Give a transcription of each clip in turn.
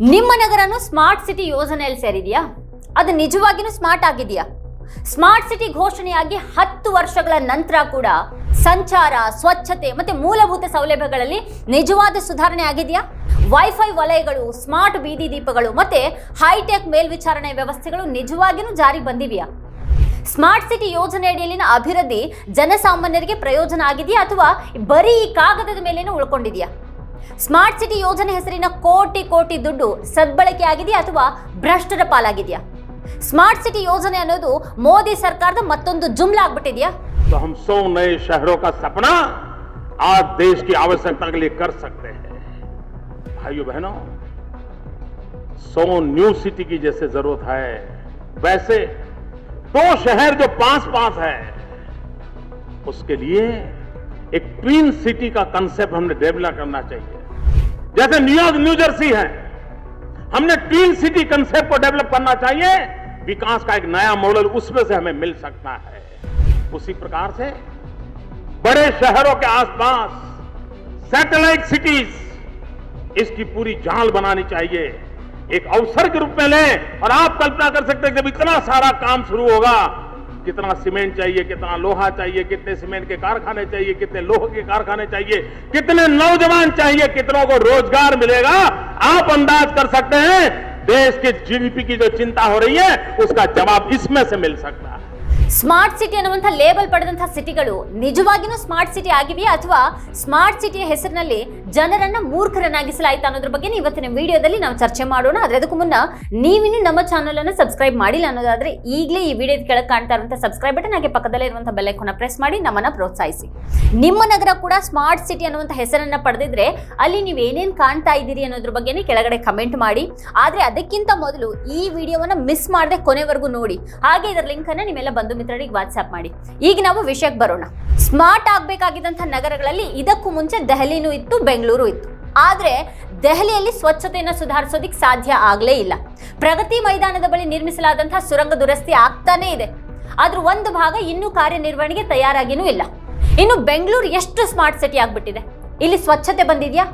ನಿಮ್ಮ ನಗರನು smart city ಯೋಜನೆಯಲ್ಲಿ ಸೇರಿದೆಯಾ? ಅದು ನಿಜವಾಗಿಯೂ ಸ್ಮಾರ್ಟ್ ಆಗಿದೆಯಾ? ಸ್ಮಾರ್ಟ್ ಸಿಟಿ ಘೋಷಣೆಯಾಗಿ ಹತ್ತು ವರ್ಷಗಳ ನಂತರ ಕೂಡ ಸಂಚಾರ, ಸ್ವಚ್ಛತೆ ಮತ್ತೆ ಮೂಲಭೂತ ಸೌಲಭ್ಯಗಳಲ್ಲಿ ನಿಜವಾದ ಸುಧಾರಣೆ ಆಗಿದೆಯಾ? ವೈಫೈ ವಲಯಗಳು, ಸ್ಮಾರ್ಟ್ ಬೀದಿ ದೀಪಗಳು ಮತ್ತೆ ಹೈಟೆಕ್ ಮೇಲ್ವಿಚಾರಣೆ ವ್ಯವಸ್ಥೆಗಳು ನಿಜವಾಗಿಯೂ ಜಾರಿಗೆ ಬಂದಿವೆಯಾ? ಸ್ಮಾರ್ಟ್ ಸಿಟಿ ಯೋಜನೆಯಡಿಯಲ್ಲಿನ ಅಭಿವೃದ್ಧಿ ಜನಸಾಮಾನ್ಯರಿಗೆ ಪ್ರಯೋಜನ ಆಗಿದೆಯಾ ಅಥವಾ ಬರೀ ಕಾಗದದ ಮೇಲೇನೂ ಉಳ್ಕೊಂಡಿದೆಯಾ? ಸ್ಮಾರ್ಟ್ ಸಿಟಿ ಯೋಜನೆ ಹೆಸರಿನ ಕೋಟಿ ಕೋಟಿ ದುಡ್ಡು ಸದ್ಬಳಕೆ ಆಗಿದೆಯಾ ಅಥವಾ ಭ್ರಷ್ಟರ ಪಾಲಾಗಿದೆಯಾ ಸ್ಮಾರ್ಟ್ ಸಿಟಿ ಯೋಜನೆ ಅನ್ನೋದು ಮೋದಿ ಸರ್ಕಾರದ ಮತ್ತೊಂದು ಜುಮ್ಲಾ ಆಗ್ಬಿಟ್ಟಿದ್ಯಾ तो हम सौ नए शहरों का सपना आज देश की आवश्यकता के लिए कर सकते हैं भाइयों बहनों सौ न्यू सिटी की जैसे जरूरत है वैसे दो शहर जो पास पास है उसके लिए एक ट्विन सिटी का कंसेप्ट हमने डेवलप करना चाहिए। जैसे न्यूयॉर्क न्यूजर्सी है, हमने ट्विन सिटी कंसेप्ट को डेवलप करना चाहिए। विकास का एक नया मॉडल उसमें से हमें मिल सकता है। उसी प्रकार से बड़े शहरों के आसपास सैटेलाइट सिटीज़ इसकी पूरी जाल बनानी चाहिए। एक अवसर के रूप में लें और आप कल्पना कर सकते हैं जब इतना सारा काम शुरू होगा कितना सीमेंट चाहिए, कितना लोहा चाहिए, कितने सीमेंट के कारखाने चाहिए, कितने लोहे के कारखाने चाहिए, कितने नौजवान चाहिए, कितनों को रोज़गार मिलेगा, आप अंदाज कर सकते हैं, देश के जीडीपी की जो चिंता हो रही है, उसका जवाब इसमें से मिल सकता है। ಸ್ಮಾರ್ಟ್ ಸಿಟಿ ಅನ್ನುವಂಥ ಲೇಬಲ್ ಪಡೆದಂತಹ ಸಿಟಿಗಳು ನಿಜವಾಗಿಯೂ ಸ್ಮಾರ್ಟ್ ಸಿಟಿ ಆಗಿವೆಯಾ ಅಥವಾ ಸ್ಮಾರ್ಟ್ ಸಿಟಿಯ ಹೆಸರಿನಲ್ಲಿ ಜನರನ್ನ ಮೂರ್ಖರನ್ನಾಗಿಸಲಾಯಿತು ಅನ್ನೋದ್ರ ಬಗ್ಗೆ ಇವತ್ತಿನ ವಿಡಿಯೋದಲ್ಲಿ ನಾವು ಚರ್ಚೆ ಮಾಡೋಣ. ಆದ್ರೆ ಅದಕ್ಕೂ ಮುನ್ನ ನೀವಿನ್ನೂ ನಮ್ಮ ಚಾನಲ್ ಅನ್ನು ಸಬ್ಸ್ಕ್ರೈಬ್ ಮಾಡಿಲ್ಲ ಅನ್ನೋದಾದ್ರೆ ಈಗಲೇ ಈ ವಿಡಿಯೋದ ಕೆಳಗೆ ಕಾಣ್ತಾ ಇರುವಂತಹ ಸಬ್ಸ್ಕ್ರೈಬ್ ಬಟನ್ ಹಾಗೆ ಪಕ್ಕದಲ್ಲೇ ಇರುವಂಥ ಬೆಲ್ ಐಕಾನ್ ಪ್ರೆಸ್ ಮಾಡಿ ನಮ್ಮನ್ನ ಪ್ರೋತ್ಸಾಹಿಸಿ. ನಿಮ್ಮ ನಗರ ಕೂಡ ಸ್ಮಾರ್ಟ್ ಸಿಟಿ ಅನ್ನುವಂಥ ಹೆಸರನ್ನ ಪಡೆದಿದ್ರೆ ಅಲ್ಲಿ ನೀವು ಏನೇನ್ ಕಾಣ್ತಾ ಇದ್ದೀರಿ ಅನ್ನೋದ್ರ ಬಗ್ಗೆನೇ ಕೆಳಗಡೆ ಕಮೆಂಟ್ ಮಾಡಿ. ಆದ್ರೆ ಅದಕ್ಕಿಂತ ಮೊದಲು ಈ ವಿಡಿಯೋವನ್ನ ಮಿಸ್ ಮಾಡದೆ ಕೊನೆವರೆಗೂ ನೋಡಿ. ಹಾಗೆ ಇದರ ಲಿಂಕ್ ಅನ್ನ ನಿಮ್ಮೆಲ್ಲ ಬಂಧು ಮಿತ್ರರಿಗೆ ವಾಟ್ಸ್ಆಪ್ ಮಾಡಿ. ಈಗ ನಾವು ವಿಷಯಕ್ಕೆ ಬರೋಣ. ಸ್ಮಾರ್ಟ್ ಆಗಬೇಕಾಗಿದ್ದಂಥ ನಗರಗಳಲ್ಲಿ ಇದಕ್ಕೂ ಮುಂಚೆ ದೆಹಲಿನೂ ಇತ್ತು, ಬೆಂಗಳೂರು ಇತ್ತು. ಆದರೆ ದೆಹಲಿಯಲ್ಲಿ ಸ್ವಚ್ಛತೆಯನ್ನು ಸುಧಾರಿಸೋದಿಕ್ಕೆ ಸಾಧ್ಯ ಆಗಲೇ ಇಲ್ಲ. ಪ್ರಗತಿ ಮೈದಾನದ ಬಳಿ ನಿರ್ಮಿಸಲಾದಂಥ ಸುರಂಗ ದುರಸ್ತಿ ಆಗ್ತಾನೇ ಇದೆ. ಆದರೂ ಒಂದು ಭಾಗ ಇನ್ನೂ ಕಾರ್ಯನಿರ್ವಹಣೆಗೆ ತಯಾರಾಗಿನೂ ಇಲ್ಲ. ಇನ್ನು ಬೆಂಗಳೂರು ಎಷ್ಟು ಸ್ಮಾರ್ಟ್ ಸಿಟಿ ಆಗಿಬಿಟ್ಟಿದೆ? ಇಲ್ಲಿ ಸ್ವಚ್ಛತೆ ಬಂದಿದೆಯಾ?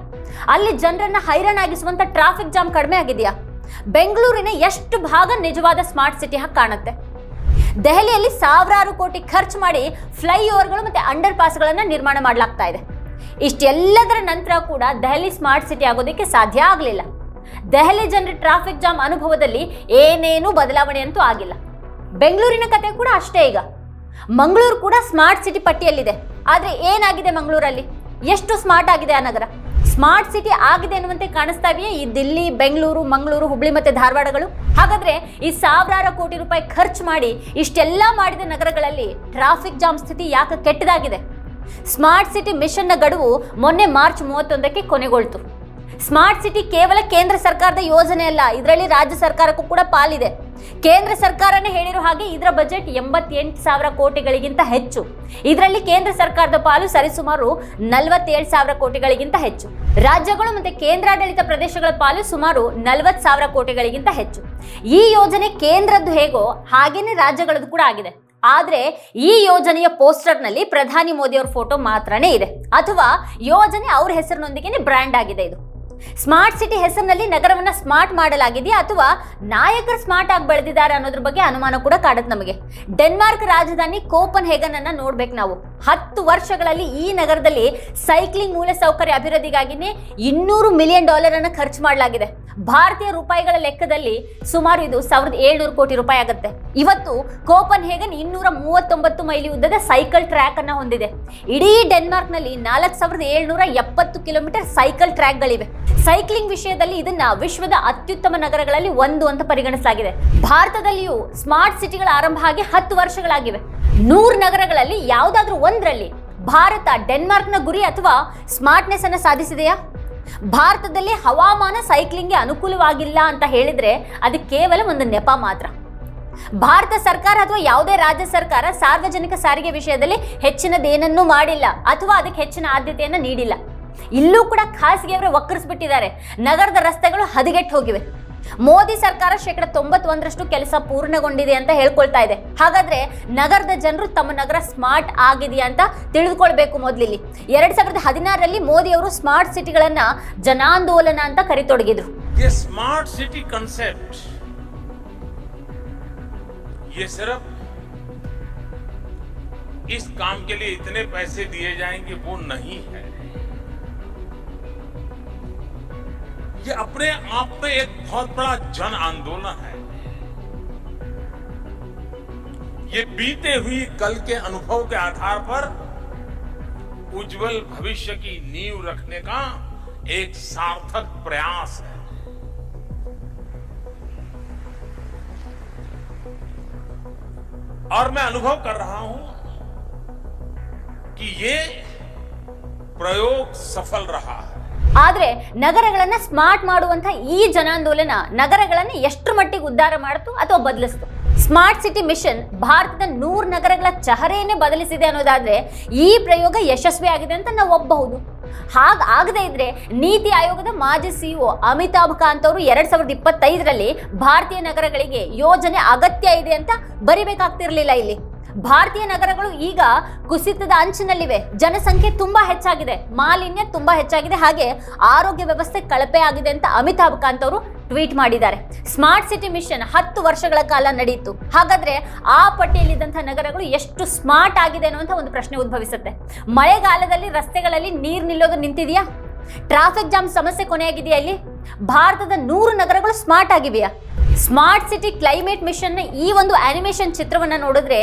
ಅಲ್ಲಿ ಜನರನ್ನ ಹೈರಾಣಾಗಿಸುವಂಥ ಟ್ರಾಫಿಕ್ ಜಾಮ್ ಕಡಿಮೆ ಆಗಿದೆಯಾ? ಬೆಂಗಳೂರಿನ ಎಷ್ಟು ಭಾಗ ನಿಜವಾದ ಸ್ಮಾರ್ಟ್ ಸಿಟಿ ಹಾಗೆ ಕಾಣುತ್ತೆ? ದೆಹಲಿಯಲ್ಲಿ ಸಾವಿರಾರು ಕೋಟಿ ಖರ್ಚು ಮಾಡಿ ಫ್ಲೈಓವರ್ಗಳು ಮತ್ತೆ ಅಂಡರ್ ಪಾಸ್ಗಳನ್ನು ನಿರ್ಮಾಣ ಮಾಡಲಾಗ್ತಾ ಇದೆ. ಇಷ್ಟೆಲ್ಲದರ ನಂತರ ಕೂಡ ದೆಹಲಿ ಸ್ಮಾರ್ಟ್ ಸಿಟಿ ಆಗೋದಕ್ಕೆ ಸಾಧ್ಯ ಆಗಲಿಲ್ಲ. ದೆಹಲಿ ಜನರ ಟ್ರಾಫಿಕ್ ಜಾಮ್ ಅನುಭವದಲ್ಲಿ ಏನೇನೂ ಬದಲಾವಣೆ ಅಂತೂ ಆಗಿಲ್ಲ. ಬೆಂಗಳೂರಿನ ಕತೆ ಕೂಡ ಅಷ್ಟೇ ಈಗ. ಮಂಗಳೂರು ಕೂಡ ಸ್ಮಾರ್ಟ್ ಸಿಟಿ ಪಟ್ಟಿಯಲ್ಲಿದೆ. ಆದರೆ ಏನಾಗಿದೆ ಮಂಗಳೂರಲ್ಲಿ? ಎಷ್ಟು ಸ್ಮಾರ್ಟ್ ಆಗಿದೆ ಆ ನಗರ? ಸ್ಮಾರ್ಟ್ ಸಿಟಿ ಆಗಿದೆ ಅನ್ನುವಂತೆ ಕಾಣಿಸ್ತಾ ಇವೆಯೇ ಈ ದಿಲ್ಲಿ, ಬೆಂಗಳೂರು, ಮಂಗಳೂರು, ಹುಬ್ಳಿ ಮತ್ತೆ ಧಾರವಾಡಗಳು? ಹಾಗಾದ್ರೆ ಈ ಸಾವಿರಾರು ಕೋಟಿ ರೂಪಾಯಿ ಖರ್ಚು ಮಾಡಿ ಇಷ್ಟೆಲ್ಲ ಮಾಡಿದ ನಗರಗಳಲ್ಲಿ ಟ್ರಾಫಿಕ್ ಜಾಮ್ ಸ್ಥಿತಿ ಯಾಕೆ ಕೆಟ್ಟದಾಗಿದೆ? ಸ್ಮಾರ್ಟ್ ಸಿಟಿ ಮಿಷನ್ನ ಗಡುವು ಮೊನ್ನೆ ಮಾರ್ಚ್ ಮೂವತ್ತೊಂದಕ್ಕೆ ಕೊನೆಗೊಳ್ತು. ಸ್ಮಾರ್ಟ್ ಸಿಟಿ ಕೇವಲ ಕೇಂದ್ರ ಸರ್ಕಾರದ ಯೋಜನೆ ಅಲ್ಲ ಇದರಲ್ಲಿ ರಾಜ್ಯ ಸರ್ಕಾರಕ್ಕೂ ಕೂಡ ಪಾಲಿದೆ. ಕೇಂದ್ರ ಸರ್ಕಾರನೇ ಹೇಳಿರೋ ಹಾಗೆ ಇದರ ಬಜೆಟ್ ಎಂಬತ್ತೆಂಟು ಸಾವಿರ ಕೋಟಿಗಳಿಗಿಂತ ಹೆಚ್ಚು. ಇದರಲ್ಲಿ ಕೇಂದ್ರ ಸರ್ಕಾರದ ಪಾಲು ಸರಿಸುಮಾರು ನಲವತ್ತೇಳು ಸಾವಿರ ಕೋಟಿಗಳಿಗಿಂತ ಹೆಚ್ಚು. ರಾಜ್ಯಗಳು ಮತ್ತೆ ಕೇಂದ್ರಾಡಳಿತ ಪ್ರದೇಶಗಳ ಪಾಲು ಸುಮಾರು ನಲವತ್ತು ಸಾವಿರ ಕೋಟಿಗಳಿಗಿಂತ ಹೆಚ್ಚು. ಈ ಯೋಜನೆ ಕೇಂದ್ರದ್ದು ಹೇಗೋ ಹಾಗೇನೆ ರಾಜ್ಯಗಳದ್ದು ಕೂಡ ಆಗಿದೆ. ಆದ್ರೆ ಈ ಯೋಜನೆಯ ಪೋಸ್ಟರ್ನಲ್ಲಿ ಪ್ರಧಾನಿ ಮೋದಿ ಅವ್ರ ಫೋಟೋ ಮಾತ್ರನೇ ಇದೆ. ಅಥವಾ ಯೋಜನೆ ಅವ್ರ ಹೆಸರಿನೊಂದಿಗೆ ಬ್ರ್ಯಾಂಡ್ ಆಗಿದೆ ಇದು. ಸ್ಮಾರ್ಟ್ ಸಿಟಿ ಹೆಸರಿನಲ್ಲಿ ನಗರವನ್ನ ಸ್ಮಾರ್ಟ್ ಮಾಡಲಾಗಿದೆಯಾ ಅಥವಾ ನಾಯಕರು ಸ್ಮಾರ್ಟ್ ಆಗಿ ಬೆಳೆದಿದ್ದಾರೆ ಅನ್ನೋದ್ರ ಬಗ್ಗೆ ಅನುಮಾನ ಕೂಡ ಕಾಡುತ್ತೆ ನಮಗೆ. ಡೆನ್ಮಾರ್ಕ್ ರಾಜಧಾನಿ ಕೋಪನ್ ಹೇಗನ್ ಅನ್ನ ನೋಡ್ಬೇಕು ನಾವು. ಹತ್ತು ವರ್ಷಗಳಲ್ಲಿ ಈ ನಗರದಲ್ಲಿ ಸೈಕ್ಲಿಂಗ್ ಮೂಲಸೌಕರ್ಯ ಅಭಿವೃದ್ಧಿಗಾಗಿನೇ ಇನ್ನೂರು ಮಿಲಿಯನ್ ಡಾಲರ್ ಅನ್ನ ಖರ್ಚು ಮಾಡಲಾಗಿದೆ. ಭಾರತೀಯ ರೂಪಾಯಿಗಳ ಲೆಕ್ಕದಲ್ಲಿ ಸುಮಾರು ಇದು ಸಾವಿರದ ಏಳ್ನೂರು ಕೋಟಿ ರೂಪಾಯಿ ಆಗುತ್ತೆ. ಇವತ್ತು ಕೋಪನ್ ಹೇಗನ್ ಇನ್ನೂರ ಮೂವತ್ತೊಂಬತ್ತು ಮೈಲಿ ಉದ್ದದ ಸೈಕಲ್ ಟ್ರ್ಯಾಕ್ ಅನ್ನ ಹೊಂದಿದೆ. ಇಡೀ ಡೆನ್ಮಾರ್ಕ್ನಲ್ಲಿ ನಾಲ್ಕು ಸಾವಿರದ ಏಳ್ನೂರ ಎಪ್ಪತ್ತು ಕಿಲೋಮೀಟರ್ ಸೈಕಲ್ ಟ್ರ್ಯಾಕ್ಗಳಿವೆ. ಸೈಕ್ಲಿಂಗ್ ವಿಷಯದಲ್ಲಿ ಇದನ್ನ ವಿಶ್ವದ ಅತ್ಯುತ್ತಮ ನಗರಗಳಲ್ಲಿ ಒಂದು ಅಂತ ಪರಿಗಣಿಸಲಾಗಿದೆ. ಭಾರತದಲ್ಲಿಯೂ ಸ್ಮಾರ್ಟ್ ಸಿಟಿಗಳ ಆರಂಭ ಆಗಿ ಹತ್ತು ವರ್ಷಗಳಾಗಿವೆ. ನೂರು ನಗರಗಳಲ್ಲಿ ಯಾವುದಾದ್ರೂ ಒಂದರಲ್ಲಿ ಭಾರತ ಡೆನ್ಮಾರ್ಕ್ನ ಗುರಿ ಅಥವಾ ಸ್ಮಾರ್ಟ್ನೆಸ್ ಅನ್ನು ಸಾಧಿಸಿದೆಯಾ? ಭಾರತದಲ್ಲಿ ಹವಾಮಾನ ಸೈಕ್ಲಿಂಗ್ಗೆ ಅನುಕೂಲವಾಗಿಲ್ಲ ಅಂತ ಹೇಳಿದ್ರೆ ಅದು ಕೇವಲ ಒಂದು ನೆಪ ಮಾತ್ರ. ಭಾರತ ಸರ್ಕಾರ ಅಥವಾ ಯಾವುದೇ ರಾಜ್ಯ ಸರ್ಕಾರ ಸಾರ್ವಜನಿಕ ಸಾರಿಗೆ ವಿಷಯದಲ್ಲಿ ಹೆಚ್ಚಿನದೇನನ್ನೂ ಮಾಡಿಲ್ಲ ಅಥವಾ ಅದಕ್ಕೆ ಹೆಚ್ಚಿನ ಆದ್ಯತೆಯನ್ನು ನೀಡಿಲ್ಲ. ಇಲ್ಲೂ ಕೂಡ ಖಾಸಗಿಯವರು ಒಕ್ಕರಿಸ್ಬಿಟ್ಟಿದ್ದಾರೆ ನಗರದ ರಸ್ತೆಗಳು ಹದಗೆಟ್ಟು ಹೋಗಿವೆ ಮೋದಿ ಸರ್ಕಾರ ಶೇಕಡ ತೊಂಬತ್ತೊಂದರಷ್ಟು ಕೆಲಸ ಪೂರ್ಣಗೊಂಡಿದೆ ಅಂತ ಹೇಳ್ಕೊಳ್ತಾ ಇದೆ ಹಾಗಾದ್ರೆ ನಗರದ ಜನರು ತಮ್ಮ ನಗರ ಸ್ಮಾರ್ಟ್ ಆಗಿದೆಯಾ ಅಂತ ತಿಳಿದುಕೊಳ್ಬೇಕು ಮೊದಲಿಲ್ಲಿ ಎರಡ್ ಸಾವಿರದ ಹದಿನಾರರಲ್ಲಿ ಮೋದಿ ಅವರು ಸ್ಮಾರ್ಟ್ ಸಿಟಿಗಳನ್ನ ಜನಾಂದೋಲನ ಅಂತ ಕರಿತೊಡಗಿದ್ರು ये स्मार्ट सिटी कंसेप्ट ये सिर्फ इस काम के लिए इतने पैसे दिए जाएंगे वो नहीं है ये अपने आप में एक बहुत बड़ा जन आंदोलन है। ये बीते हुई कल के अनुभव के आधार पर उज्जवल भविष्य की नींव रखने का एक सार्थक प्रयास है। और मैं अनुभव कर रहा हूँ कि ये प्रयोग सफल रहा है। ಆದ್ರೆ ನಗರಗಳನ್ನು ಸ್ಮಾರ್ಟ್ ಮಾಡುವಂತ ಈ ಜನಾಂದೋಲನ ನಗರಗಳನ್ನು ಎಷ್ಟು ಮಟ್ಟಿಗೆ ಉದ್ಧಾರ ಮಾಡಿತು ಅಥವಾ ಬದಲಿಸ್ತು? ಸ್ಮಾರ್ಟ್ ಸಿಟಿ ಮಿಷನ್ ಭಾರತದ ನೂರು ನಗರಗಳ ಚಹರೆಯನ್ನೇ ಬದಲಿಸಿದೆ ಅನ್ನೋದಾದರೆ ಈ ಪ್ರಯೋಗ ಯಶಸ್ವಿ ಆಗಿದೆ ಅಂತ ನಾವು ಒಪ್ಪಬಹುದು. ಹಾಗ ಆಗದೇ ಇದ್ರೆ ನೀತಿ ಆಯೋಗದ ಮಾಜಿ ಸಿಇಒ ಅಮಿತಾಬ್ ಕಾಂತ್ ಅವರು ಎರಡ್ ಸಾವಿರದ ಇಪ್ಪತ್ತೈದರಲ್ಲಿ ಭಾರತೀಯ ನಗರಗಳಿಗೆ ಯೋಜನೆ ಅಗತ್ಯ ಇದೆ ಅಂತ ಬರಿಬೇಕಾಗ್ತಿರ್ಲಿಲ್ಲ ಇಲ್ಲಿ. ಭಾರತೀಯ ನಗರಗಳು ಈಗ ಕುಸಿತದ ಅಂಚಿನಲ್ಲಿವೆ. ಜನಸಂಖ್ಯೆ ತುಂಬಾ ಹೆಚ್ಚಾಗಿದೆ. ಮಾಲಿನ್ಯ ತುಂಬಾ ಹೆಚ್ಚಾಗಿದೆ. ಹಾಗೆ ಆರೋಗ್ಯ ವ್ಯವಸ್ಥೆ ಕಳಪೆ ಆಗಿದೆ ಅಂತ ಅಮಿತಾಬ್ ಕಾಂತ್ ಅವರು ಟ್ವೀಟ್ ಮಾಡಿದ್ದಾರೆ. ಸ್ಮಾರ್ಟ್ ಸಿಟಿ ಮಿಷನ್ ಹತ್ತು ವರ್ಷಗಳ ಕಾಲ ನಡೆಯಿತು. ಹಾಗಾದ್ರೆ ಆ ಪಟ್ಟಿಯಲ್ಲಿದ್ದಂತಹ ನಗರಗಳು ಎಷ್ಟು ಸ್ಮಾರ್ಟ್ ಆಗಿದೆ ಅನ್ನುವಂಥ ಒಂದು ಪ್ರಶ್ನೆ ಉದ್ಭವಿಸುತ್ತೆ. ಮಳೆಗಾಲದಲ್ಲಿ ರಸ್ತೆಗಳಲ್ಲಿ ನೀರು ನಿಲ್ಲೋದು ನಿಂತಿದೆಯಾ? ಟ್ರಾಫಿಕ್ ಜಾಮ್ ಸಮಸ್ಯೆ ಕೊನೆಯಾಗಿದೆಯಾ ಇಲ್ಲಿ? ಭಾರತದ ನೂರು ನಗರಗಳು ಸ್ಮಾರ್ಟ್ ಆಗಿವೆಯಾ? ಸ್ಮಾರ್ಟ್ ಸಿಟಿ ಕ್ಲೈಮೇಟ್ ಮಿಷನ್ ಈ ಒಂದು ಆನಿಮೇಷನ್ ಚಿತ್ರವನ್ನ ನೋಡಿದ್ರೆ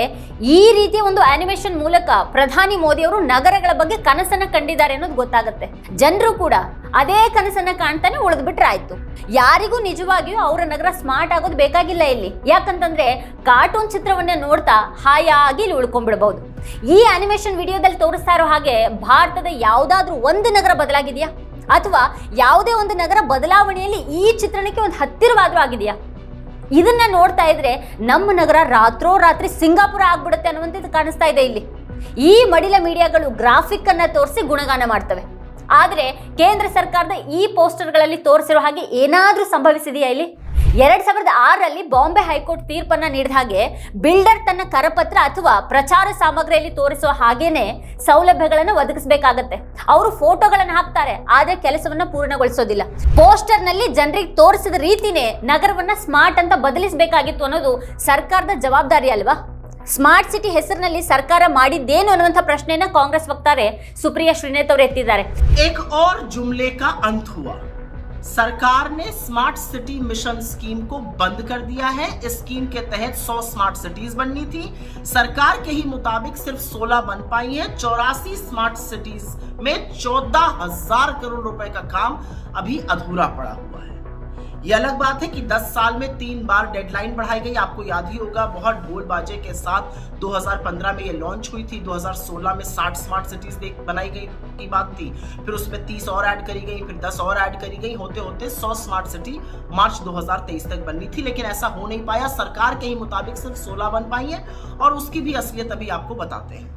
ಈ ರೀತಿಯ ಒಂದು ಆನಿಮೇಷನ್ ಮೂಲಕ ಪ್ರಧಾನಿ ಮೋದಿ ಅವರು ನಗರಗಳ ಬಗ್ಗೆ ಕನಸನ್ನ ಕಂಡಿದ್ದಾರೆ ಅನ್ನೋದು ಗೊತ್ತಾಗುತ್ತೆ. ಜನರು ಕೂಡ ಅದೇ ಕನಸನ್ನ ಕಾಣ್ತಾನೆ ಉಳಿದು ಬಿಟ್ರೆ ಆಯ್ತು. ಯಾರಿಗೂ ನಿಜವಾಗಿಯೂ ಅವರ ನಗರ ಸ್ಮಾರ್ಟ್ ಆಗೋದು ಬೇಕಾಗಿಲ್ಲ ಇಲ್ಲಿ. ಯಾಕಂತಂದ್ರೆ ಕಾರ್ಟೂನ್ ಚಿತ್ರವನ್ನ ನೋಡ್ತಾ ಹಾಯಾಗಿ ಇಲ್ಲಿ ಉಳ್ಕೊಂಡ್ಬಿಡ್ಬಹುದು ಈ ಆನಿಮೇಷನ್ ವಿಡಿಯೋದಲ್ಲಿ ತೋರಿಸ್ತಾ ಇರೋ ಹಾಗೆ ಭಾರತದ ಯಾವುದಾದ್ರೂ ಒಂದು ನಗರ ಬದಲಾಗಿದೆಯಾ? ಅಥವಾ ಯಾವುದೇ ಒಂದು ನಗರ ಬದಲಾವಣೆಯಲ್ಲಿ ಈ ಚಿತ್ರಣಕ್ಕೆ ಒಂದು ಹತ್ತಿರವಾದ್ರೂ ಆಗಿದೆಯಾ? ಇದನ್ನ ನೋಡ್ತಾ ಇದ್ರೆ ನಮ್ಮ ನಗರ ರಾತ್ರೋರಾತ್ರಿ ಸಿಂಗಾಪುರ ಆಗ್ಬಿಡುತ್ತೆ ಅನ್ನುವಂಥದ್ದು ಕಾಣಿಸ್ತಾ ಇದೆ ಇಲ್ಲಿ. ಈ ಮಡಿಲ ಮೀಡಿಯಾಗಳು ಗ್ರಾಫಿಕ್ ಅನ್ನ ತೋರಿಸಿ ಗುಣಗಾನ ಮಾಡ್ತವೆ. ಆದರೆ ಕೇಂದ್ರ ಸರ್ಕಾರದ ಈ ಪೋಸ್ಟರ್ಗಳಲ್ಲಿ ತೋರಿಸಿರೋ ಹಾಗೆ ಏನಾದರೂ ಸಂಭವಿಸಿದೆಯಾ ಇಲ್ಲಿ? ಎರಡ್ ಸಾವಿರದ ಆರರಲ್ಲಿ ಬಾಂಬೆ ಹೈಕೋರ್ಟ್ ತೀರ್ಪನ್ನ ನೀಡಿದ ಹಾಗೆ ಬಿಲ್ಡರ್ ತನ್ನ ಕರಪತ್ರ ಅಥವಾ ಪ್ರಚಾರ ಸಾಮಗ್ರಿಯಲ್ಲಿ ತೋರಿಸುವ ಹಾಗೇನೆ ಸೌಲಭ್ಯಗಳನ್ನು ಒದಗಿಸಬೇಕಾಗತ್ತೆ. ಅವರು ಫೋಟೋಗಳನ್ನು ಹಾಕ್ತಾರೆ, ಆದ್ರೆ ಕೆಲಸವನ್ನ ಪೂರ್ಣಗೊಳಿಸೋದಿಲ್ಲ. ಪೋಸ್ಟರ್ನಲ್ಲಿ ಜನರಿಗೆ ತೋರಿಸಿದ ರೀತಿನೇ ನಗರವನ್ನ ಸ್ಮಾರ್ಟ್ ಅಂತ ಬದಲಿಸಬೇಕಾಗಿತ್ತು ಅನ್ನೋದು ಸರ್ಕಾರದ ಜವಾಬ್ದಾರಿ ಅಲ್ವಾ? ಸ್ಮಾರ್ಟ್ ಸಿಟಿ ಹೆಸರಿನಲ್ಲಿ ಸರ್ಕಾರ ಮಾಡಿದ್ದೇನು ಅನ್ನುವಂಥ ಪ್ರಶ್ನೆಯನ್ನ ಕಾಂಗ್ರೆಸ್ ವಕ್ತಾರೆ ಸುಪ್ರಿಯಾ ಶ್ರೀನೇತ್ ಅವರು ಎತ್ತಿದ್ದಾರೆ. सरकार ने स्मार्ट सिटी मिशन स्कीम को बंद कर दिया है। इस स्कीम के तहत 100 स्मार्ट सिटीज़ बननी थी। सरकार के ही मुताबिक सिर्फ़ 16 बन पाई हैं। चौरासी स्मार्ट सिटीज़ में चौदह हज़ार करोड़ रुपए का काम अभी अधूरा पड़ा हुआ है। ये अलग बात है कि 10 साल में तीन बार डेडलाइन बढ़ाई गई, आपको याद ही होगा, बहुत ढोल बाजे के साथ 2015 में ये लॉन्च हुई थी 2016 में 60 स्मार्ट सिटीज़ बनाई गई की बात थी, फिर उसमें 30 और ऐड करी गई, फिर 10 और ऐड करी गई होते होते 100 स्मार्ट सिटी मार्च 2023 तक बननी थी, लेकिन ऐसा हो नहीं पाया, सरकार के ही मुताबिक सिर्फ़ 16 बन पाई है, और उसकी भी असलियत अभी आपको बताते हैं।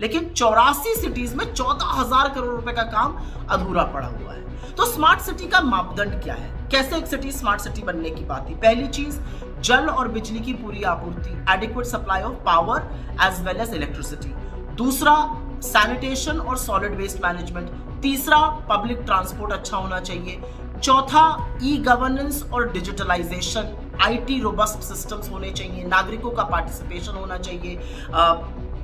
लेकिन चौरासी सिटीज़ में चौदह हज़ार करोड़ रुपए का काम अधूरा पड़ा हुआ है। तो स्मार्ट सिटी का मापदंड क्या है? कैसे एक सिटी स्मार्ट सिटी बनने की बात थी? पहली चीज़, जल और बिजली की पूरी आपूर्ति adequate supply of power as well as electricity दूसरा सैनिटेशन और सॉलिड वेस्ट मैनेजमेंट तीसरा पब्लिक ट्रांसपोर्ट अच्छा होना चाहिए। चौथा ई गवर्नेंस और डिजिटलाइजेशन आईटी रोबस्ट सिस्टम्स होने चाहिए। नागरिकों का पार्टिसिपेशन होना चाहिए।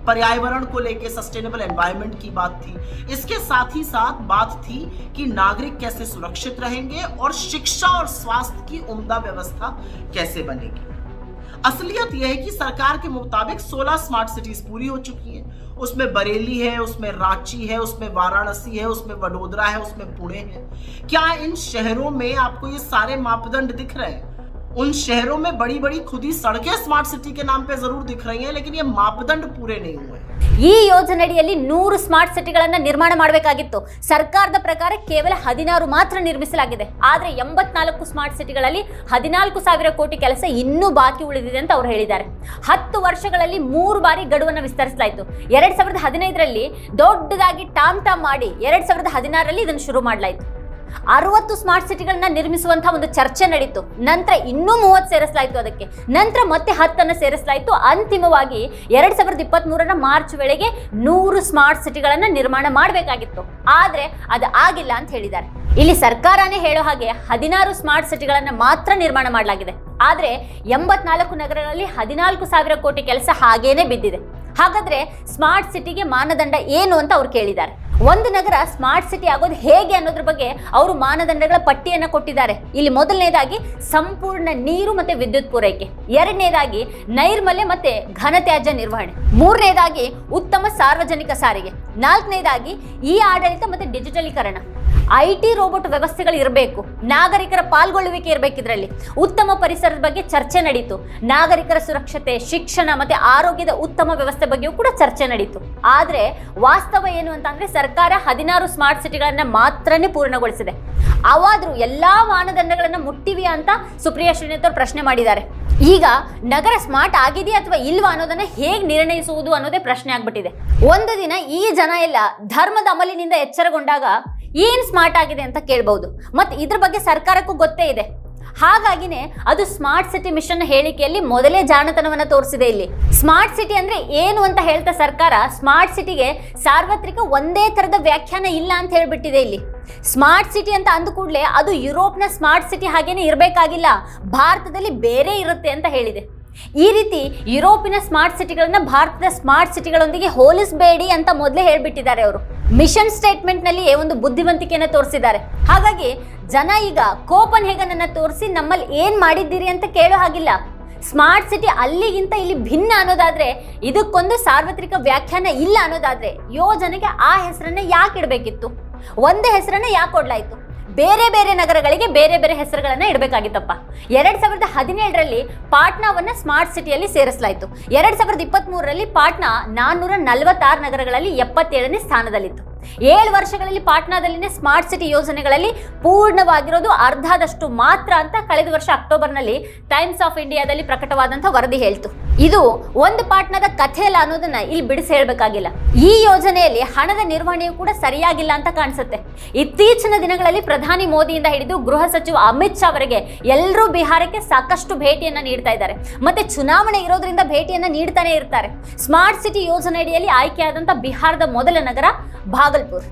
पर्यावरण को लेके सस्टेनेबल एनवायरनमेंट की बात थी। इसके साथ ही साथ बात थी कि नागरिक कैसे सुरक्षित रहेंगे और शिक्षा और स्वास्थ्य की उम्दा व्यवस्था कैसे बनेगी। असलियत यह है कि सरकार के मुताबिक 16 स्मार्ट सिटीज़ पूरी हो चुकी हैं। उसमें बरेली है, उसमें रांची है, उसमें वाराणसी है, उसमें वडोदरा है, उसमें पुणे है। क्या इन शहरों में आपको ये सारे मापदंड दिख रहे हैं? उन शहरों में बड़ी बड़ी खुदी सड़कें स्मार्ट सिटी के नाम पे जरूर दिख रही हैं लेकिन ये मापदंड पूरे नहीं हुए हैं ಈ ಯೋಜನೆಯಡಿಯಲ್ಲಿ ನೂರು ಸ್ಮಾರ್ಟ್ ಸಿಟಿಗಳನ್ನ ನಿರ್ಮಾಣ ಮಾಡಬೇಕಾಗಿತ್ತು ಸರ್ಕಾರದ ಪ್ರಕಾರ ಕೇವಲ ಹದಿನಾರು ಮಾತ್ರ ನಿರ್ಮಿಸಲಾಗಿದೆ ಆದ್ರೆ ಎಂಬತ್ನಾಲ್ಕು ಸ್ಮಾರ್ಟ್ ಸಿಟಿಗಳಲ್ಲಿ ಹದಿನಾಲ್ಕು ಸಾವಿರ ಕೋಟಿ ಕೆಲಸ ಇನ್ನೂ ಬಾಕಿ ಉಳಿದಿದೆ ಅಂತ ಅವ್ರು ಹೇಳಿದ್ದಾರೆ ಹತ್ತು ವರ್ಷಗಳಲ್ಲಿ ಮೂರು ಬಾರಿ ಗಡುವನ್ನು ವಿಸ್ತರಿಸಲಾಯಿತು ಎರಡ್ ಸಾವಿರದ ಹದಿನೈದರಲ್ಲಿ ದೊಡ್ಡದಾಗಿ ಟಾಮ್ ಟಾಮ್ ಮಾಡಿ ಎರಡ್ ಸಾವಿರದ ಹದಿನಾರರಲ್ಲಿ ಇದನ್ನು ಶುರು ಮಾಡಲಾಯಿತು ಅರವತ್ತು ಸ್ಮಾರ್ಟ್ ಸಿಟಿಗಳನ್ನ ನಿರ್ಮಿಸುವಂತಹ ಒಂದು ಚರ್ಚೆ ನಡೀತು. ನಂತರ ಇನ್ನೂ ಮೂವತ್ತು ಸೇರಿಸಲಾಯಿತು ಅದಕ್ಕೆ. ನಂತರ ಮತ್ತೆ ಹತ್ತನ್ನು ಸೇರಿಸಲಾಯಿತು. ಅಂತಿಮವಾಗಿ ಎರಡ್ ಸಾವಿರದ ಇಪ್ಪತ್ತ್ ಮೂರರ ಮಾರ್ಚ್ ವೇಳೆಗೆ ನೂರು ಸ್ಮಾರ್ಟ್ ಸಿಟಿಗಳನ್ನ ನಿರ್ಮಾಣ ಮಾಡಬೇಕಾಗಿತ್ತು. ಆದ್ರೆ ಅದು ಆಗಿಲ್ಲ ಅಂತ ಹೇಳಿದ್ದಾರೆ. ಇಲ್ಲಿ ಸರ್ಕಾರನೇ ಹೇಳೋ ಹಾಗೆ ಹದಿನಾರು ಸ್ಮಾರ್ಟ್ ಸಿಟಿಗಳನ್ನ ಮಾತ್ರ ನಿರ್ಮಾಣ ಮಾಡಲಾಗಿದೆ. ಆದ್ರೆ ಎಂಬತ್ನಾಲ್ಕು ನಗರಗಳಲ್ಲಿ ಹದಿನಾಲ್ಕು ಸಾವಿರ ಕೋಟಿ ಕೆಲಸ ಹಾಗೇನೆ ಬಿದ್ದಿದೆ. ಹಾಗಾದ್ರೆ ಸ್ಮಾರ್ಟ್ ಸಿಟಿಗೆ ಮಾನದಂಡ ಏನು ಅಂತ ಅವ್ರು ಕೇಳಿದ್ದಾರೆ. ಒಂದು ನಗರ ಸ್ಮಾರ್ಟ್ ಸಿಟಿ ಆಗೋದು ಹೇಗೆ ಅನ್ನೋದ್ರ ಬಗ್ಗೆ ಅವರು ಮಾನದಂಡಗಳ ಪಟ್ಟಿಯನ್ನು ಕೊಟ್ಟಿದ್ದಾರೆ. ಇಲ್ಲಿ ಮೊದಲನೇದಾಗಿ ಸಂಪೂರ್ಣ ನೀರು ಮತ್ತೆ ವಿದ್ಯುತ್ ಪೂರೈಕೆ. ಎರಡನೇದಾಗಿ ನೈರ್ಮಲ್ಯ ಮತ್ತೆ ಘನತ್ಯಾಜ್ಯ ನಿರ್ವಹಣೆ. ಮೂರನೇದಾಗಿ ಉತ್ತಮ ಸಾರ್ವಜನಿಕ ಸಾರಿಗೆ. ನಾಲ್ಕನೇದಾಗಿ ಇ ಆಡಳಿತ ಮತ್ತೆ ಡಿಜಿಟಲೀಕರಣ. ಐ ಟಿ ರೋಬೋಟ್ ವ್ಯವಸ್ಥೆಗಳು ಇರಬೇಕು. ನಾಗರಿಕರ ಪಾಲ್ಗೊಳ್ಳುವಿಕೆ ಇರಬೇಕು ಇದರಲ್ಲಿ. ಉತ್ತಮ ಪರಿಸರದ ಬಗ್ಗೆ ಚರ್ಚೆ ನಡೀತು. ನಾಗರಿಕರ ಸುರಕ್ಷತೆ, ಶಿಕ್ಷಣ ಮತ್ತೆ ಆರೋಗ್ಯದ ಉತ್ತಮ ವ್ಯವಸ್ಥೆ ಬಗ್ಗೆಯೂ ಕೂಡ ಚರ್ಚೆ ನಡೀತು. ಆದರೆ ವಾಸ್ತವ ಏನು ಅಂತಂದ್ರೆ ಸರ್ಕಾರ ಹದಿನಾರು ಸ್ಮಾರ್ಟ್ ಸಿಟಿಗಳನ್ನ ಮಾತ್ರನೇ ಪೂರ್ಣಗೊಳಿಸಿದೆ. ಅವಾದ್ರೂ ಎಲ್ಲಾ ಮಾನದಂಡಗಳನ್ನ ಮುಟ್ಟಿವಿ ಅಂತ ಸುಪ್ರಿಯಾ ಶ್ರೀನಾಥ್ ಅವರು ಪ್ರಶ್ನೆ ಮಾಡಿದ್ದಾರೆ. ಈಗ ನಗರ ಸ್ಮಾರ್ಟ್ ಆಗಿದೆಯಾ ಅಥವಾ ಇಲ್ವಾ ಅನ್ನೋದನ್ನ ಹೇಗೆ ನಿರ್ಣಯಿಸುವುದು ಅನ್ನೋದೇ ಪ್ರಶ್ನೆ ಆಗ್ಬಿಟ್ಟಿದೆ. ಒಂದು ದಿನ ಈ ಜನ ಎಲ್ಲ ಧರ್ಮದ ಅಮಲಿನಿಂದ ಎಚ್ಚರಗೊಂಡಾಗ ಏನ್ ಸ್ಮಾರ್ಟ್ ಆಗಿದೆ ಅಂತ ಕೇಳ್ಬಹುದು. ಮತ್ತೆ ಇದ್ರ ಬಗ್ಗೆ ಸರ್ಕಾರಕ್ಕೂ ಗೊತ್ತೇ ಇದೆ. ಹಾಗಾಗಿನೇ ಅದು ಸ್ಮಾರ್ಟ್ ಸಿಟಿ ಮಿಷನ್ ಹೇಳಿಕೆಯಲ್ಲಿ ಮೊದಲೇ ಜಾಣತನವನ್ನು ತೋರಿಸಿದೆ ಇಲ್ಲಿ. ಸ್ಮಾರ್ಟ್ ಸಿಟಿ ಅಂದ್ರೆ ಏನು ಅಂತ ಹೇಳ್ತಾ ಸರ್ಕಾರ ಸ್ಮಾರ್ಟ್ ಸಿಟಿಗೆ ಸಾರ್ವತ್ರಿಕ ಒಂದೇ ತರದ ವ್ಯಾಖ್ಯಾನ ಇಲ್ಲ ಅಂತ ಹೇಳ್ಬಿಟ್ಟಿದೆ ಇಲ್ಲಿ. ಸ್ಮಾರ್ಟ್ ಸಿಟಿ ಅಂತ ಅಂದ ಕೂಡಲೇ ಅದು ಯುರೋಪ್ನ ಸ್ಮಾರ್ಟ್ ಸಿಟಿ ಹಾಗೇನೆ ಇರಬೇಕಾಗಿಲ್ಲ. ಭಾರತದಲ್ಲಿ ಬೇರೆ ಇರುತ್ತೆ ಅಂತ ಹೇಳಿದೆ. ಈ ರೀತಿ ಯುರೋಪಿನ ಸ್ಮಾರ್ಟ್ ಸಿಟಿಗಳನ್ನ ಭಾರತದ ಸ್ಮಾರ್ಟ್ ಸಿಟಿಗಳೊಂದಿಗೆ ಹೋಲಿಸಬೇಡಿ ಅಂತ ಮೊದಲೇ ಹೇಳ್ಬಿಟ್ಟಿದ್ದಾರೆ ಅವರು. ಮಿಷನ್ ಸ್ಟೇಟ್ಮೆಂಟ್ನಲ್ಲಿ ಒಂದು ಬುದ್ಧಿವಂತಿಕೆಯನ್ನು ತೋರಿಸಿದ್ದಾರೆ. ಹಾಗಾಗಿ ಜನ ಈಗ ಕೋಪನ್ ಹೇಗನನ್ನ ತೋರಿಸಿ ನಮ್ಮಲ್ಲಿ ಏನ್ ಮಾಡಿದ್ದೀರಿ ಅಂತ ಕೇಳೋ ಹಾಗಿಲ್ಲ. ಸ್ಮಾರ್ಟ್ ಸಿಟಿ ಅಲ್ಲಿಗಿಂತ ಇಲ್ಲಿ ಭಿನ್ನ ಅನ್ನೋದಾದ್ರೆ, ಇದಕ್ಕೊಂದು ಸಾರ್ವತ್ರಿಕ ವ್ಯಾಖ್ಯಾನ ಇಲ್ಲ ಅನ್ನೋದಾದ್ರೆ ಯೋಜನೆಗೆ ಆ ಹೆಸರನ್ನ ಯಾಕೆ ಇಡಬೇಕಿತ್ತು? ಒಂದೇ ಹೆಸರನ್ನ ಯಾಕೆ ಕೊಡ್ಲಾಯ್ತು? ಬೇರೆ ಬೇರೆ ನಗರಗಳಿಗೆ ಬೇರೆ ಬೇರೆ ಹೆಸರುಗಳನ್ನು ಇಡಬೇಕಾಗಿತ್ತಪ್ಪ. ಎರಡು ಸಾವಿರದ ಹದಿನೇಳರಲ್ಲಿ ಪಾಟ್ನಾವನ್ನು ಸ್ಮಾರ್ಟ್ ಸಿಟಿಯಲ್ಲಿ ಸೇರಿಸಲಾಯಿತು. ಎರಡು ಸಾವಿರದ ಇಪ್ಪತ್ತ್ಮೂರರಲ್ಲಿ ಪಾಟ್ನಾ ನಾನ್ನೂರ ನಲವತ್ತಾರು ನಗರಗಳಲ್ಲಿ ಎಪ್ಪತ್ತೇಳನೇ ಸ್ಥಾನದಲ್ಲಿತ್ತು. ಏಳು ವರ್ಷಗಳಲ್ಲಿ ಪಾಟ್ನಾದಲ್ಲಿನ ಸ್ಮಾರ್ಟ್ ಸಿಟಿ ಯೋಜನೆಗಳಲ್ಲಿ ಪೂರ್ಣವಾಗಿರೋದು ಅರ್ಧದಷ್ಟು ಮಾತ್ರ ಅಂತ ಕಳೆದ ವರ್ಷ ಅಕ್ಟೋಬರ್ನಲ್ಲಿ ಟೈಮ್ಸ್ ಆಫ್ ಇಂಡಿಯಾದಲ್ಲಿ ಪ್ರಕಟವಾದಂಥ ವರದಿ ಹೇಳ್ತು. ಇದು ಒಂದು ಪಾಟ್ನಾದ ಕಥೆ ಅಲ್ಲ ಅನ್ನೋದನ್ನ ಇಲ್ಲಿ ಬಿಡಿಸಿ ಹೇಳಬೇಕಾಗಿಲ್ಲ. ಈ ಯೋಜನೆಯಲ್ಲಿ ಹಣದ ನಿರ್ವಹಣೆಯು ಕೂಡ ಸರಿಯಾಗಿಲ್ಲ ಅಂತ ಕಾಣಿಸುತ್ತೆ. ಇತ್ತೀಚಿನ ದಿನಗಳಲ್ಲಿ ಪ್ರಧಾನಿ ಮೋದಿಯಿಂದ ಹಿಡಿದು ಗೃಹ ಸಚಿವ ಅಮಿತ್ ಶಾ ಅವರಿಗೆ ಎಲ್ಲರೂ ಬಿಹಾರಕ್ಕೆ ಸಾಕಷ್ಟು ಭೇಟಿಯನ್ನ ನೀಡ್ತಾ ಇದ್ದಾರೆ. ಮತ್ತೆ ಚುನಾವಣೆ ಇರೋದ್ರಿಂದ ಭೇಟಿಯನ್ನ ನೀಡ್ತಾನೆ ಇರ್ತಾರೆ. ಸ್ಮಾರ್ಟ್ ಸಿಟಿ ಯೋಜನೆ ಅಡಿಯಲ್ಲಿ ಆಯ್ಕೆಯಾದಂತ ಬಿಹಾರದ ಮೊದಲ ನಗರ ಭಾಗಲ್ಪುರ್.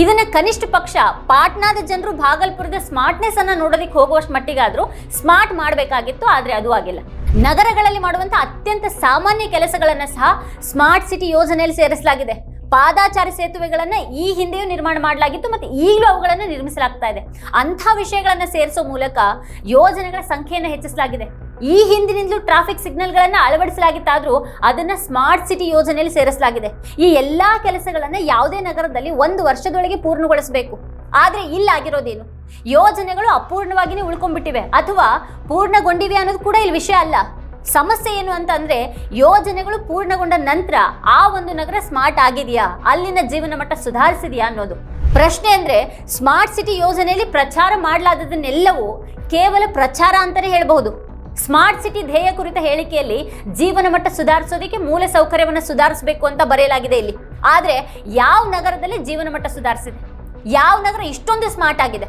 ಇದನ್ನ ಕನಿಷ್ಠ ಪಕ್ಷ ಪಾಟ್ನಾದ ಜನರು ಭಾಗಲ್ಪುರದ ಸ್ಮಾರ್ಟ್ನೆಸ್ ಅನ್ನ ನೋಡೋದಕ್ಕೆ ಹೋಗುವಷ್ಟು ಮಟ್ಟಿಗಾದ್ರೂ ಸ್ಮಾರ್ಟ್ ಮಾಡಬೇಕಾಗಿತ್ತು, ಆದರೆ ಅದು ಆಗಿಲ್ಲ. ನಗರಗಳಲ್ಲಿ ಮಾಡುವಂತ ಅತ್ಯಂತ ಸಾಮಾನ್ಯ ಕೆಲಸಗಳನ್ನು ಸಹ ಸ್ಮಾರ್ಟ್ ಸಿಟಿ ಯೋಜನೆಯಲ್ಲಿ ಸೇರಿಸಲಾಗಿದೆ. ಪಾದಾಚಾರಿ ಸೇತುವೆಗಳನ್ನು ಈ ಹಿಂದೆಯೂ ನಿರ್ಮಾಣ ಮಾಡಲಾಗಿತ್ತು ಮತ್ತೆ ಈಗಲೂ ಅವುಗಳನ್ನು ನಿರ್ಮಿಸಲಾಗ್ತಾ ಇದೆ. ಅಂಥ ವಿಷಯಗಳನ್ನು ಸೇರಿಸೋ ಮೂಲಕ ಯೋಜನೆಗಳ ಸಂಖ್ಯೆಯನ್ನು ಹೆಚ್ಚಿಸಲಾಗಿದೆ. ಈ ಹಿಂದಿನಿಂದಲೂ ಟ್ರಾಫಿಕ್ ಸಿಗ್ನಲ್ಗಳನ್ನು ಅಳವಡಿಸಲಾಗಿತ್ತಾದರೂ ಅದನ್ನು ಸ್ಮಾರ್ಟ್ ಸಿಟಿ ಯೋಜನೆಯಲ್ಲಿ ಸೇರಿಸಲಾಗಿದೆ. ಈ ಎಲ್ಲ ಕೆಲಸಗಳನ್ನು ಯಾವುದೇ ನಗರದಲ್ಲಿ ಒಂದು ವರ್ಷದೊಳಗೆ ಪೂರ್ಣಗೊಳಿಸಬೇಕು. ಆದರೆ ಇಲ್ಲ ಆಗಿರೋದೇನು? ಯೋಜನೆಗಳು ಅಪೂರ್ಣವಾಗಿಯೇ ಉಳ್ಕೊಂಡ್ಬಿಟ್ಟಿವೆ. ಅಥವಾ ಪೂರ್ಣಗೊಂಡಿವೆ ಅನ್ನೋದು ಕೂಡ ಇಲ್ಲಿ ವಿಷಯ ಅಲ್ಲ. ಸಮಸ್ಯೆ ಏನು ಅಂತಂದ್ರೆ ಯೋಜನೆಗಳು ಪೂರ್ಣಗೊಂಡ ನಂತರ ಆ ಒಂದು ನಗರ ಸ್ಮಾರ್ಟ್ ಆಗಿದೆಯಾ? ಅಲ್ಲಿನ ಜೀವನ ಮಟ್ಟ ಸುಧಾರಿಸಿದೆಯಾ ಅನ್ನೋದು. ಪ್ರಶ್ನೆ ಅಂದ್ರೆ ಸ್ಮಾರ್ಟ್ ಸಿಟಿ ಯೋಜನೆಯಲ್ಲಿ ಪ್ರಚಾರ ಮಾಡಲಾದದನ್ನೆಲ್ಲವೂ ಕೇವಲ ಪ್ರಚಾರ ಅಂತಲೇ ಹೇಳಬಹುದು. ಸ್ಮಾರ್ಟ್ ಸಿಟಿ ಧ್ಯೇಯ ಕುರಿತ ಹೇಳಿಕೆಯಲ್ಲಿ ಜೀವನ ಮಟ್ಟ ಸುಧಾರಿಸೋದಕ್ಕೆ ಮೂಲ ಸೌಕರ್ಯವನ್ನು ಸುಧಾರಿಸಬೇಕು ಅಂತ ಬರೆಯಲಾಗಿದೆ ಇಲ್ಲಿ. ಆದರೆ ಯಾವ ನಗರದಲ್ಲಿ ಜೀವನ ಮಟ್ಟ ಸುಧಾರಿಸಿದೆ? ಯಾವ ನಗರ ಇಷ್ಟೊಂದು ಸ್ಮಾರ್ಟ್ ಆಗಿದೆ?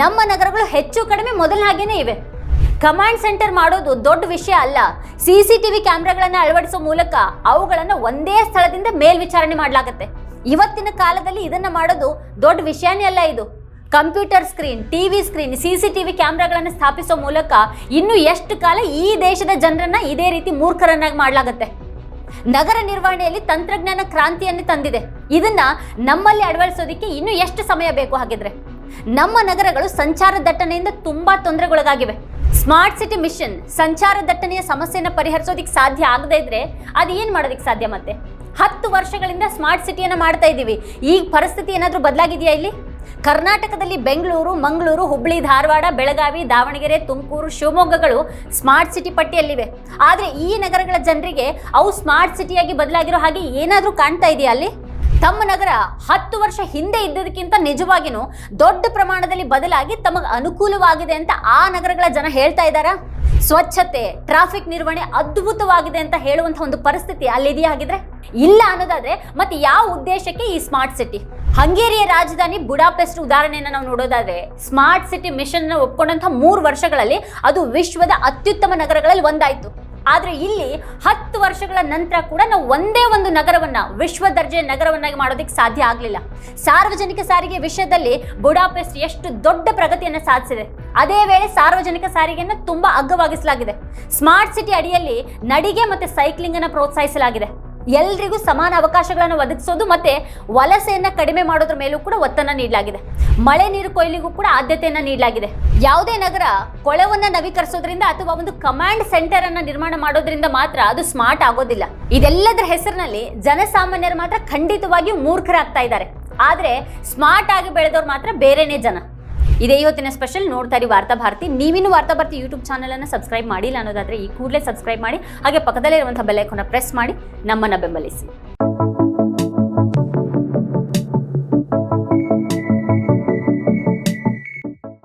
ನಮ್ಮ ನಗರಗಳು ಹೆಚ್ಚು ಕಡಿಮೆ ಮೊದಲ ಹಾಗೇನೇ ಇವೆ. ಕಮಾಂಡ್ ಸೆಂಟರ್ ಮಾಡೋದು ದೊಡ್ಡ ವಿಷಯ ಅಲ್ಲ. ಸಿ ಸಿ ಟಿವಿ ಕ್ಯಾಮ್ರಾಗಳನ್ನು ಅಳವಡಿಸೋ ಮೂಲಕ ಅವುಗಳನ್ನು ಒಂದೇ ಸ್ಥಳದಿಂದ ಮೇಲ್ವಿಚಾರಣೆ ಮಾಡಲಾಗತ್ತೆ. ಇವತ್ತಿನ ಕಾಲದಲ್ಲಿ ಇದನ್ನ ಮಾಡೋದು ದೊಡ್ಡ ವಿಷಯನೇ ಅಲ್ಲ ಇದು. Computer screen, TV screen C C TV ಕ್ಯಾಮ್ರಾಗಳನ್ನು ಸ್ಥಾಪಿಸೋ ಮೂಲಕ ಇನ್ನು ಎಷ್ಟು ಕಾಲ ಈ ದೇಶದ ಜನರನ್ನ ಇದೇ ರೀತಿ ಮೂರ್ಖರನ್ನಾಗಿ ಮಾಡಲಾಗುತ್ತೆ? ನಗರ ನಿರ್ವಹಣೆಯಲ್ಲಿ ತಂತ್ರಜ್ಞಾನ ಕ್ರಾಂತಿಯನ್ನು ತಂದಿದೆ. ಇದನ್ನ ನಮ್ಮಲ್ಲಿ ಅಳವಡಿಸೋದಿಕ್ಕೆ ಇನ್ನು ಎಷ್ಟು ಸಮಯ ಬೇಕು ಹಾಗಿದ್ರೆ? ನಮ್ಮ ನಗರಗಳು ಸಂಚಾರ ದಟ್ಟಣೆಯಿಂದ ತುಂಬಾ ತೊಂದರೆಗೊಳಗಾಗಿವೆ. ಸ್ಮಾರ್ಟ್ ಸಿಟಿ ಮಿಷನ್ ಸಂಚಾರ ದಟ್ಟಣೆಯ ಸಮಸ್ಯೆಯನ್ನು ಪರಿಹರಿಸೋದಿಕ್ಕೆ ಸಾಧ್ಯ ಆಗದೇ ಇದ್ರೆ ಅದು ಏನು ಮಾಡೋದಕ್ಕೆ ಸಾಧ್ಯ ಮತ್ತೆ? ಹತ್ತು ವರ್ಷಗಳಿಂದ ಸ್ಮಾರ್ಟ್ ಸಿಟಿಯನ್ನು ಮಾಡ್ತಾ ಇದ್ದೀವಿ ಈಗ ಪರಿಸ್ಥಿತಿ ಏನಾದರೂ ಬದಲಾಗಿದೆಯಾ ಇಲ್ಲಿ? ಕರ್ನಾಟಕದಲ್ಲಿ ಬೆಂಗಳೂರು, ಮಂಗಳೂರು, ಹುಬ್ಬಳ್ಳಿ, ಧಾರವಾಡ, ಬೆಳಗಾವಿ, ದಾವಣಗೆರೆ, ತುಮಕೂರು, ಶಿವಮೊಗ್ಗಗಳು ಸ್ಮಾರ್ಟ್ ಸಿಟಿ ಪಟ್ಟಿಯಲ್ಲಿವೆ. ಆದರೆ ಈ ನಗರಗಳ ಜನರಿಗೆ ಅವು ಸ್ಮಾರ್ಟ್ ಸಿಟಿಯಾಗಿ ಬದಲಾಗಿರೋ ಹಾಗೆ ಏನಾದರೂ ಕಾಣ್ತಾ ಇದೆಯಾ ಅಲ್ಲಿ? ತಮ್ಮ ನಗರ ಹತ್ತು ವರ್ಷ ಹಿಂದೆ ಇದ್ದದಕ್ಕಿಂತ ನಿಜವಾಗಿಯೂ ದೊಡ್ಡ ಪ್ರಮಾಣದಲ್ಲಿ ಬದಲಾಗಿ ತಮಗೆ ಅನುಕೂಲವಾಗಿದೆ ಅಂತ ಆ ನಗರಗಳ ಜನ ಹೇಳ್ತಾ ಇದ್ದಾರಾ? ಸ್ವಚ್ಛತೆ, ಟ್ರಾಫಿಕ್ ನಿರ್ವಹಣೆ ಅದ್ಭುತವಾಗಿದೆ ಅಂತ ಹೇಳುವಂತಹ ಒಂದು ಪರಿಸ್ಥಿತಿ ಅಲ್ಲಿದೆಯಾ ಇಲ್ಲ ಅನ್ನೋದಾದ್ರೆ ಮತ್ತೆ ಯಾವ ಉದ್ದೇಶಕ್ಕೆ ಈ ಸ್ಮಾರ್ಟ್ ಸಿಟಿ? ಹಂಗೇರಿಯ ರಾಜಧಾನಿ ಬುಡಾಪೆಸ್ಟ್ ಉದಾಹರಣೆಯನ್ನು ನಾವು ನೋಡೋದಾದ್ರೆ ಸ್ಮಾರ್ಟ್ ಸಿಟಿ ಮಿಷನ್ ಒಪ್ಕೊಂಡಂತಹ ಮೂರು ವರ್ಷಗಳಲ್ಲಿ ಅದು ವಿಶ್ವದ ಅತ್ಯುತ್ತಮ ನಗರಗಳಲ್ಲಿ ಒಂದಾಯ್ತು. ಆದ್ರೆ ಇಲ್ಲಿ ಹತ್ತು ವರ್ಷಗಳ ನಂತರ ಕೂಡ ನಾವು ಒಂದೇ ಒಂದು ನಗರವನ್ನ, ವಿಶ್ವ ದರ್ಜೆ ನಗರವನ್ನಾಗಿ ಮಾಡೋದಕ್ಕೆ ಸಾಧ್ಯ ಆಗಲಿಲ್ಲ. ಸಾರ್ವಜನಿಕ ಸಾರಿಗೆ ವಿಷಯದಲ್ಲಿ ಬುಡಾಪೆಸ್ಟ್ ಎಷ್ಟು ದೊಡ್ಡ ಪ್ರಗತಿಯನ್ನು ಸಾಧಿಸಿದೆ. ಅದೇ ವೇಳೆ ಸಾರ್ವಜನಿಕ ಸಾರಿಗೆಯನ್ನು ತುಂಬಾ ಅಗ್ಗವಾಗಿಸಲಾಗಿದೆ. ಸ್ಮಾರ್ಟ್ ಸಿಟಿ ಅಡಿಯಲ್ಲಿ ನಡಿಗೆ ಮತ್ತೆ ಸೈಕ್ಲಿಂಗ್ ಅನ್ನು ಪ್ರೋತ್ಸಾಹಿಸಲಾಗಿದೆ. ಎಲ್ರಿಗೂ ಸಮಾನ ಅವಕಾಶಗಳನ್ನು ಒದಗಿಸೋದು ಮತ್ತೆ ವಲಸೆಯನ್ನು ಕಡಿಮೆ ಮಾಡೋದ್ರ ಮೇಲೂ ಕೂಡ ಒತ್ತನ್ನು ನೀಡಲಾಗಿದೆ. ಮಳೆ ನೀರು ಕೊಯ್ಲಿಗೂ ಕೂಡ ಆದ್ಯತೆಯನ್ನ ನೀಡಲಾಗಿದೆ. ಯಾವುದೇ ನಗರ ಕೊಳವನ್ನ ನವೀಕರಿಸೋದ್ರಿಂದ ಅಥವಾ ಒಂದು ಕಮಾಂಡ್ ಸೆಂಟರ್ ಅನ್ನ ನಿರ್ಮಾಣ ಮಾಡೋದ್ರಿಂದ ಮಾತ್ರ ಅದು ಸ್ಮಾರ್ಟ್ ಆಗೋದಿಲ್ಲ. ಇದೆಲ್ಲದರ ಹೆಸರಿನಲ್ಲಿ ಜನಸಾಮಾನ್ಯರು ಮಾತ್ರ ಖಂಡಿತವಾಗಿಯೂ ಮೂರ್ಖರಾಗ್ತಾ ಇದ್ದಾರೆ. ಆದ್ರೆ ಸ್ಮಾರ್ಟ್ ಆಗಿ ಬೆಳೆದವ್ರು ಮಾತ್ರ ಬೇರೆನೇ ಜನ. ಇದೇ ಇವತ್ತಿನ ಸ್ಪೆಷಲ್ ನೋಡ್ತಾ ಇರಿ ವಾರ್ತಾ ಭಾರತಿ. ನೀವಿನ್ನು ವಾರ್ತಾ ಭಾರತಿ ಯೂಟ್ಯೂಬ್ ಚಾನಲ್ ಅನ್ನು ಸಬ್ಸ್ಕ್ರೈಬ್ ಮಾಡಿಲ್ಲ ಅನ್ನೋದಾದ್ರೆ ಈ ಕೂಡಲೇ ಸಬ್ಸ್ಕ್ರೈಬ್ ಮಾಡಿ, ಹಾಗೆ ಪಕ್ಕದಲ್ಲೇ ಇರುವಂತಹ ಬೆಲ್ ಐಕಾನ್ ಪ್ರೆಸ್ ಮಾಡಿ, ನಮ್ಮನ್ನ ಬೆಂಬಲಿಸಿ.